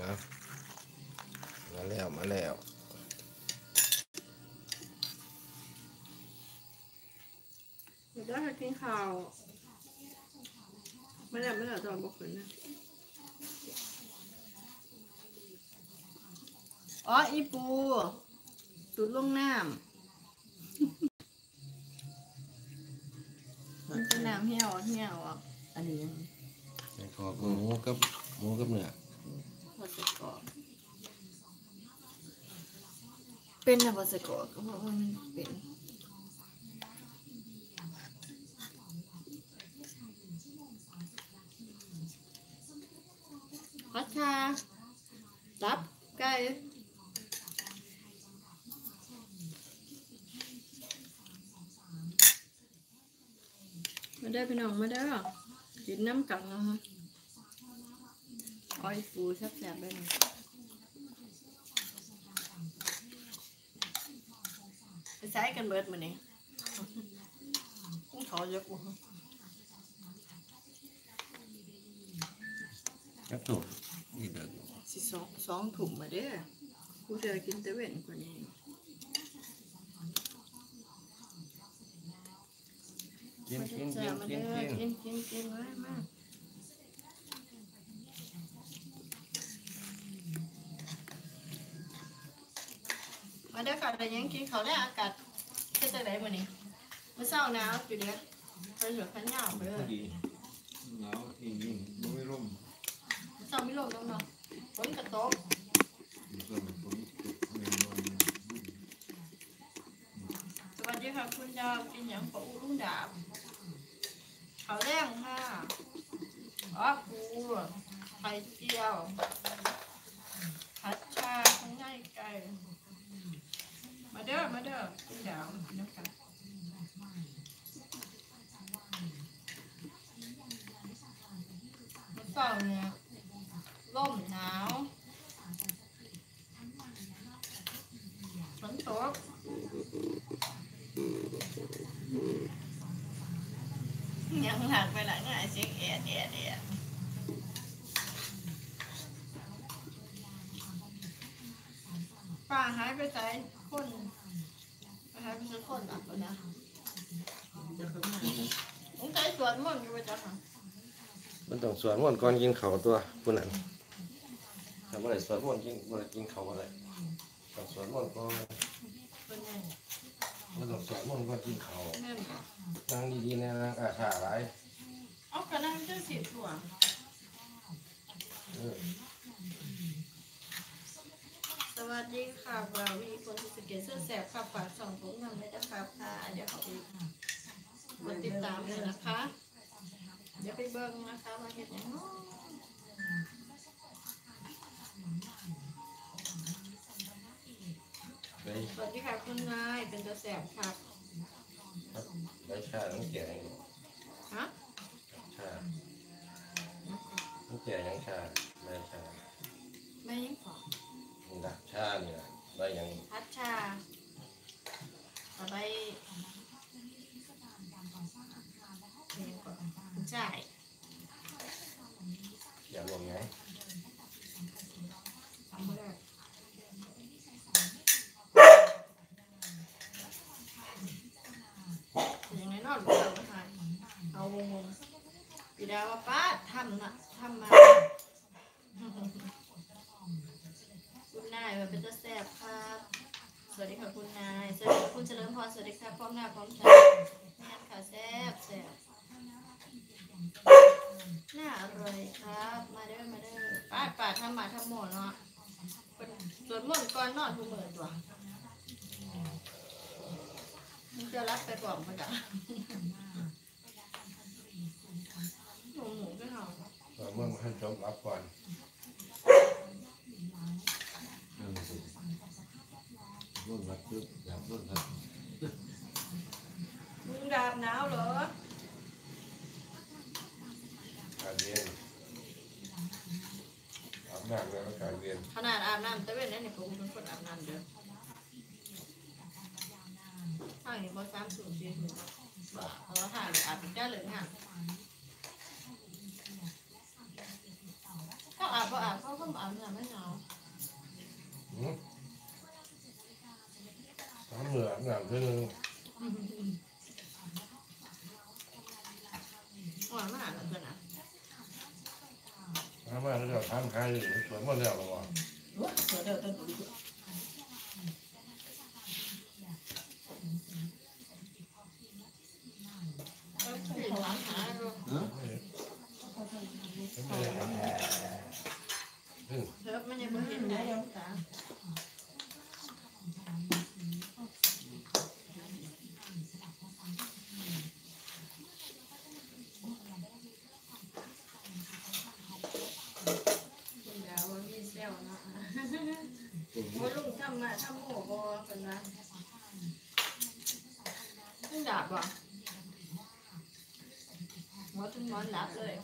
นะมาแล้วมาแล้วเดี๋ยวจะกินข้าวไม่ได้ไม่ได้ตอนบอกคนนะอ๋ออีปูตุดลงน้ำมันเป็นน้ำเหี่ยวเหี่ยวอะอันนี้ยังไส้กรอกหมูกับหมูกับเนื้อ พอจะกรอบเป็นนะพอจะกรอกเพราะว่ามันเป็นพัชชารับไก่มาได้อพี่น้องมาได้อกินน้ำกันนะคะ อ้อยฟูแซ่บๆเลยนะไปใช้กันเบิดมาเนี่ยขอเยอะกว่าครับถูกนี่เด้อสิสองสองถุงมาเด้อกูจะกินแต่เว้นกว่านี้กินมากินเด้กิอนมากิเด้นอกินกินกินกินมาม มาเด้อค่ะแต่ยังกินเขาวได้อากาศแค่จะไหนมานี่เมื่อเช้าหนาวอยู่เด้อไปเหลือขันยาวไปเลพอยดีหนาวอีกยิ่งไม่ร่มเช้าไม่ลงน้องน้องฝนกระตกอยู่ส่วนฝนตกไม่นอนสวัสดีค่ะคุณดาวกินอย่างปะอูรุ่งดาบเขาวแรงค่ะอ๋อปูไข่เจียวผัดชาข้างในไก่มา เด้อมาเด้อาวนะคะมาเฝ้าเนี่ยร่มหนาวฝนตกยังหลักไปหลังหายเสียงแอดแอดแอดป้าหายไปใจคน ไปหายไปสักคนหลับแล้วนะจะเข้ามาผมใจสวนมันต์อยู่ประจักษ์ค่ะมันต้องสวดมนต์ก่อนกินข้าวตัวผู้นั้นถ้าบ่ได้สวดมนต์กินบ่ได้กินข้าวบ่ได้ต้องสวดมนต์ก่อนเป็นไงมันต้องสวดมนต์ก่อนกินข้าวแม่นบ่นั่งดีๆนะนะอาขาหลายเอากระนั้นจะเสียตัวเออส วัสดีค่ะเรามีคนที่สเกตเสื้อแสบค่ะฝากสองถุงทำได้นะครับค่ะเดี๋ยวเขาไปกดติดตามเลยนะคะ เดี๋ยวไปเบิ่งนะคะว่าเห็นยังไงไปสวัสดีค่ะคุณนายเป็นตัวแสบครับไปชาต้องแก่ยังฮะชาต้องแก่ยังชาใบชาแม่ยังขอ นี่นะชาเนี่ยใบยังพัชชาต่อไปเรียนก่อนคุณชายเขียนลงไงทำไม่ได้ยังไงนอนไม่หลับนะคะเอาวงวงปีดาว่าป้าทำนะทำมาายว่าเป็นตัวแสบครับ สวัสดีค่ะคุณนาย สวัสดีคุณเฉลิมพร สวัสดีค่ะพร้อมหน้าพร้อมตาแม่นค่ะแซ่บแซ่บน่าอร่อยครับ มาเด้อมาเด้อป้าป้าทำมาทำหมดเนาะเป็นสวดมนต์ก่อนนอนทุกมื้อตัวมันจะรับไปก่อนมันจ้ะหมูหมูก็เอาสวดมนต์ให้จบรับก่อน ร่มรัดซึบอยากร่มรัด มึงดาบหนาวเหรอ การเรีย นอาบน้ำแล้วก็การเรียนขนาดอาบน้ำแต่เว้นนั่นนี่ผมเป็นคนอาบน้ำเด้อทางนี้บ่สามสูงสี่สูงบ่เอาละทางนี้อาบได้เลยงานก็เขาอาบก็อาบเขาก็อาบน้ำไม่หนาวหืมทำเหนือหนังคือหนึ่งหวาน มากเลยนะทำมาแล้วเดี๋ยวทำใครสวยหมดแล้วหรอวะว่าเสือเดียวต้นปุ๋ย ก็คือหวานหาดู ฮะ ไม่ได้ทำอืม เลิฟมันยังไม่เห็นได้ยังตา เดี๋ยววันนี้เซลเนาะ ตัวนี้ ว่าลุงทำมาทำหมูบอเป็นว่า ไม่หลับอะหัวถึงนอนหลับเลย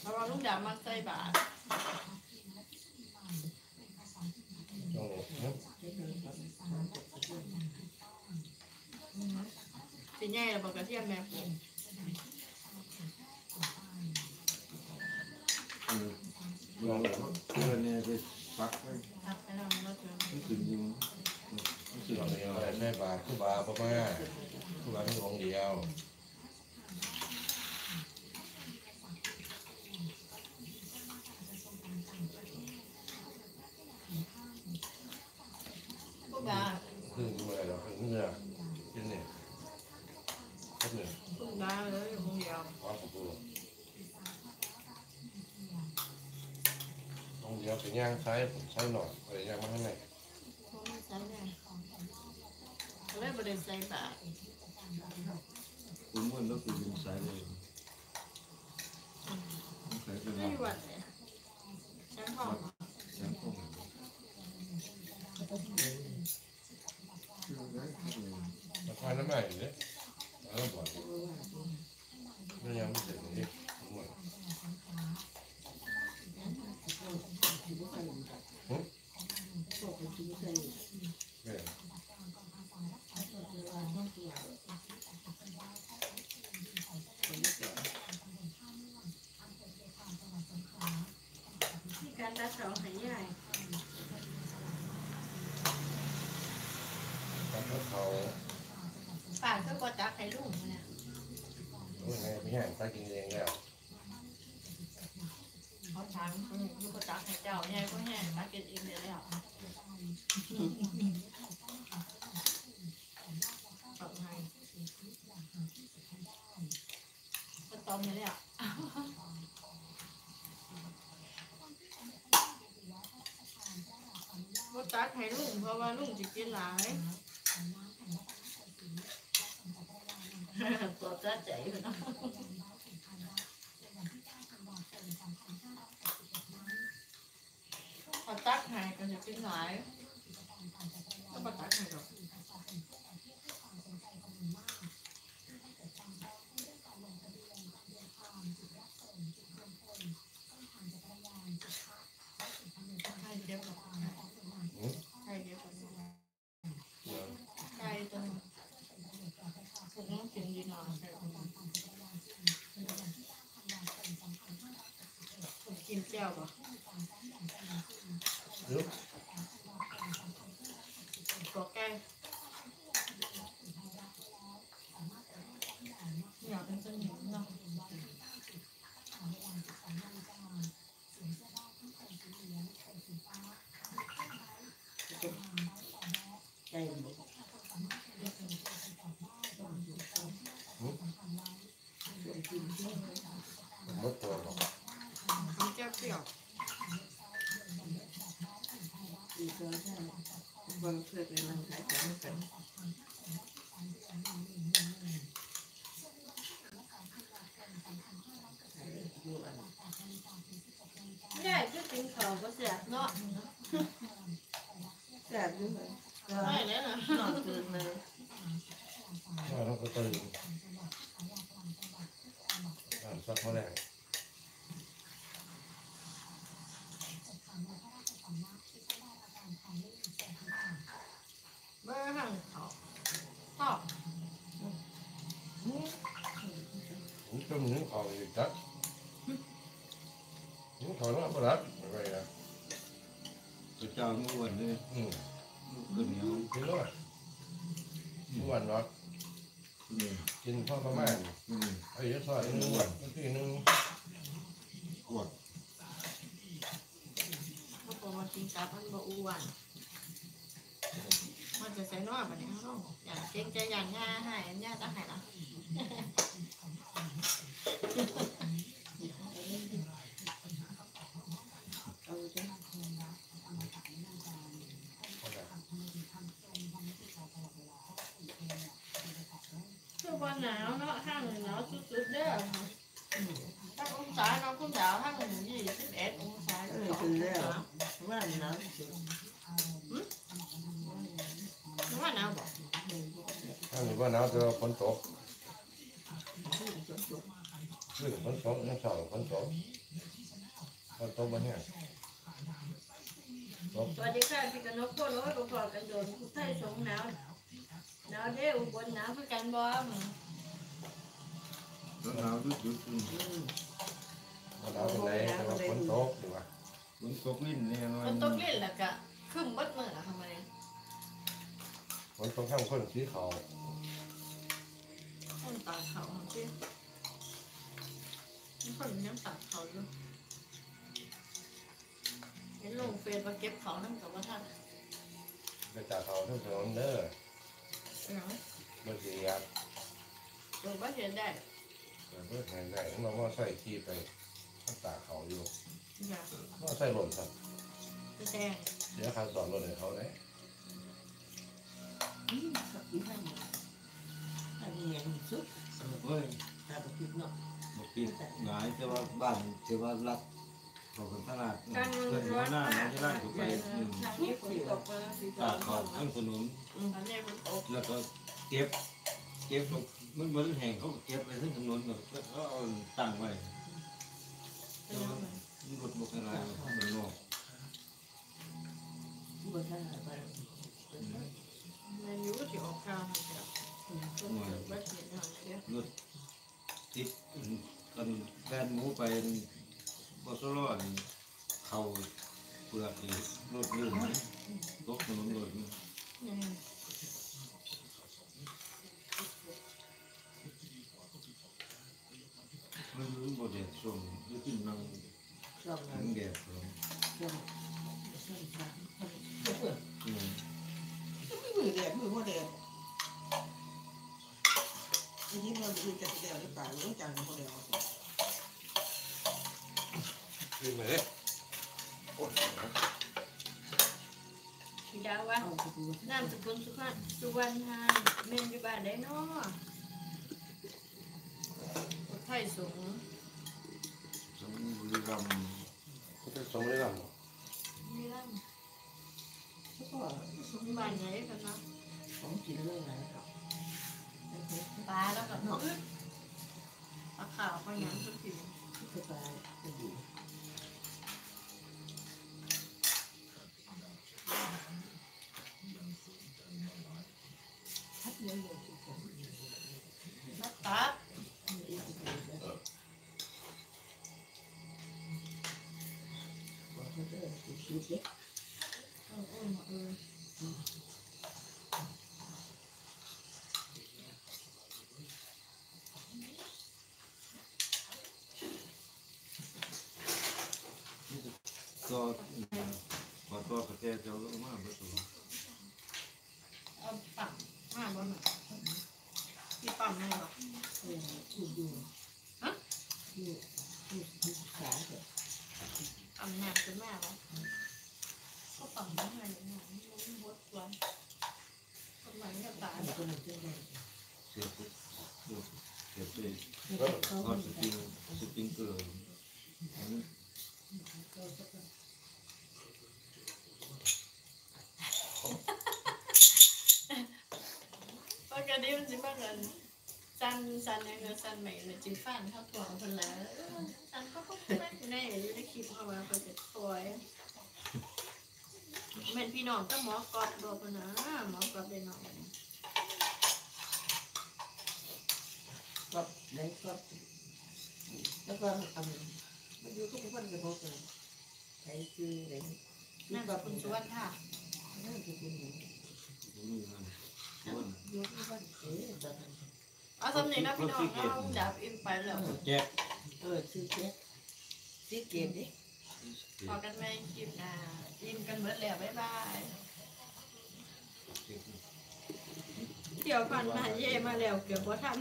แล้วเราลูกดาบมาใส่บาตรโอ้โหสิแย่เราบอกกระเทียมแม่ผมเออลองเออเนี่ยไปปัก บาทคู่บาพ่อแม่คู่บาที่องเดียวพวกบาคือเมื่อเราเป็นเนื้อกินเนี่ยก็เนี่ยพวกบาเลยอยู่คนเดียวความสุของเดียวเป็นย่างใช้ผมใช้หน่อยอะไรย่างมาข้างใน พวกไม่ใส่แน่ เลยบริใส่บาตรคุณมันแล้วคือยิงสายเลยใส่เป็นไม่ลำหวัดเลยฉันบอกยังคงมาคอยน้ำใหม่เลยแล้วบ่อยไม่ยังไม่เสร็จนี่หมด พวกปุ๋ยใส่ เนี่ย ที่การตัดสองหายใหญ่ ตัดเขา ป่านก็กดจักให้ลูกเนี่ยโอ้ยไงไม่แห้งตากินเองแล้วเขาถามลูกกดจักให้เจ้าใหญ่ก็แห้งมากินเองเลยแล้วเอาให้ก็ต้มเลยอะกดจักให้ลุงเพราะว่าลุงจะกินหลาย ตัวจ้าใจอยู่เนาะพอตักให้ก็จะกินหลายก็พอตักให้ดอกให้เดียวกับให้เดียวกับไก่ตัวนึงผมต้องกินดีหน่อย ผมกินแก้วป่ะ ยุบ ตัวแก้อยากเป็นสนิมเนาะ ใจหมด หมดตัวบอก มันแก้วเปรี้ยว อีกตัวใช่ บางเพื่อนมันขายของกันใหญ่ก็กินเขาก็เสียเนาะแซ่บด้วยเลยไม่เลยนะนอนตื่นเลยว่าเราก็ตื่นอ่าสักเท่าไหร่ กินพ่อประมาณนี่ไอ้ยศทอดหนึ่งวันก็คือหนึ่งขวดเขาบอกว่ากินกับมันบ่อ้วนมันจะใส่น้อยแบบนี้เขาต้องอย่างเกรงใจอย่างง่ายให้ย่าจะให้ละ เอาจ้ะ คือว่า หนาวเนาะข้างหนึ่งหนาวสุดๆเด้อถ้าองศาเนาะคุณดาวข้างหนึ่งยี่สิบเอ็ดองศาเออคือแล้วว่าหนาวสุดหรือว่าหนาวบอกถ้ามีว่าหนาวจะฝนตกสุดสุดขึ้นฝนตกน้ำเสาฝนตกฝนตกมาเนี่ยตกสวัสดีค่ะพี่กนกโคโน้ตพอกันโดนผู้ไทยสงหนาวหนาวเด้อุบลหนาวคือกันบ่แล้ว หนาวดุดดุดอืมว่าหนาวเป็นไรแต่ว่าฝนตกดีกว่าฝนตกลิ้นเนี่ยน้อยมันตกเล่นแล้วก็ขึ้นเบิดมือทำไมฝนตกข้างคนสีขาวต้นตาเขาที่มันคนยังตาเขาอยู่เห็นลงเฟซมาเก็บเขานั่นกับว่าท่านไปจากเขาทั้งถนนเด้อเนาะเมื่อกี้ยาลงก็เห็นได้ เปิดเพื่อแทนได้เราว่าใส่ขี้ไปตั้งตาเขาอยู่อย่าว่าใส่หล่นครับ ไปแดงเดี๋ยวคาสอนรถให้เขาเลยอืมสักทีให้มาอันนี้ยังสุดเฮ้ยตาบุกิดเนาะบอกปิดหงายแต่ว่าบ้านแต่ว่ารักเขาเป็นตลาดกลางเพื่อนร้อนหน้ามากน้องที่ร้านถูกไปอืมทางนี้ฝนตกมาสีตากเขาทั้งถนนตอนนี้มันตกแล้วก็เก็บ เก็บลง มันมันแห้งเขาเก็บไปทั้งถนนแบบก็เอาตั้งไว้เป็นยังไงรถบกอะไรมันนอกบ่ทันไปมันอยู่ที่ออกกลางมันจะต้นเกิดวัดเห็นหน่อยเดียวรถติดกันแบนหมูไปบอสโลอนเขาเปลือกนี่รถลื่นตกถนนรถอืม มันรู้บ่เด็ดส่งหรือกินนังชอบทั้นั้นงแดดเลยชอบชอบชอบอืมมือแดดมือบ่แดดอันนี้มันคือจะแดดหรือเปล่าต้องจังบ่แดดขึ้นมาเลยโอ้ยพี่ดาวว่าเอาไปดู นามสกุลสุขสุวรรณาเมนอยู่บ้านได้เนาะ ไทยสูงสมบุรีรัมย์เขาจะสมได้หรอนี่ล่ะแล้วก็มีบ้านไหนกันนะของกินเรื่องอะไรครับปลาแล้วก็เนาะปลาขาวปลาหยังก็กิน ก็ไปก็อยู่ ดเล็กเออเออเออก็ขอตัวกระแตเจ้าก็มาบ่ตัวเอาปั่นมาบนหน่อยที่ปั่นให้หรอเนี่ยชุดอยู่อยู่อยู่ที่ขาเถอะปั่นหนักจนแม่หรอก็ปั่นไม่ให้เลยหน่อยมันบดตัวคนไหน ก็ตายมันก็มันจะได้เสียบเสียบไปเขาทอดสปริงสปริงเกอร์อันนี้ปกติมันจะมากันสันสันเนี่ยสันใหม่เลยจีฟันเข้าตัวคนล้วสันก็ก็ไม่แน่อยู่ในคลิปเอามาเป็นสวยแม่นพี่น้องก็หมอกอบบอกนะหมอกอบได้น้อง ก็ได้ก็แล้วก็อันมันอยู่ทุกคนกับพวกเลยใช้ซื้ออะไรนั่นกับคุณชวนค่ะนั่นคือคุณหนูอยู่ทุกคนเอ๊ะตอนนั้นเอาสำเนียงนะพี่น้องเอาดาบอินไปแล้วแจ๊กเออซื้อเจ๊กซื้อเกมดิพอกันไหมคลิปหน้าอิ่มกันเบิดแล้วบ๊ายบาย เที่ยวกันมาเย่มาแล้วเกือบบ่ทัน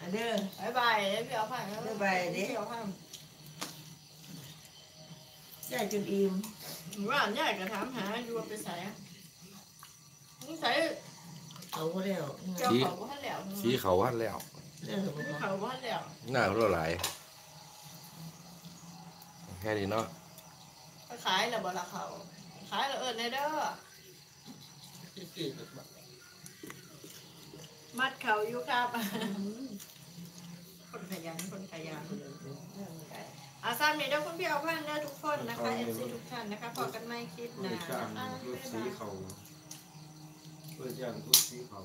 อันเด้อบ๊ายบายเที่ยวผ่านแล้วบ๊ายบายเด้เที่ยวผ่านได้จนอิ่มว่าใหญ่ก็ถามหาอยู่ว่าไปใส่มึงใส่เอาก็แล้วเจ้าเขาบ่ทันแล้วสีเขาวัดแล้วเรื่องของเขาเขาบ่ทันแล้วหน้าเราหลายแค่นี้เนาะไปขายแล้วบ่ละเขาขายแล้วเอิ้นได้เด้อซื้อเก มแบบมัดเขาอยู่ครับคนขยันคนขยันอาซามีเด้อคุณพี่เอาพันเด้อทุกคนนะคะเอฟซีทุกท่านนะคะพอกันไม่คลิปบนะริการอ่ารถสีเขาบริการรถสีเขา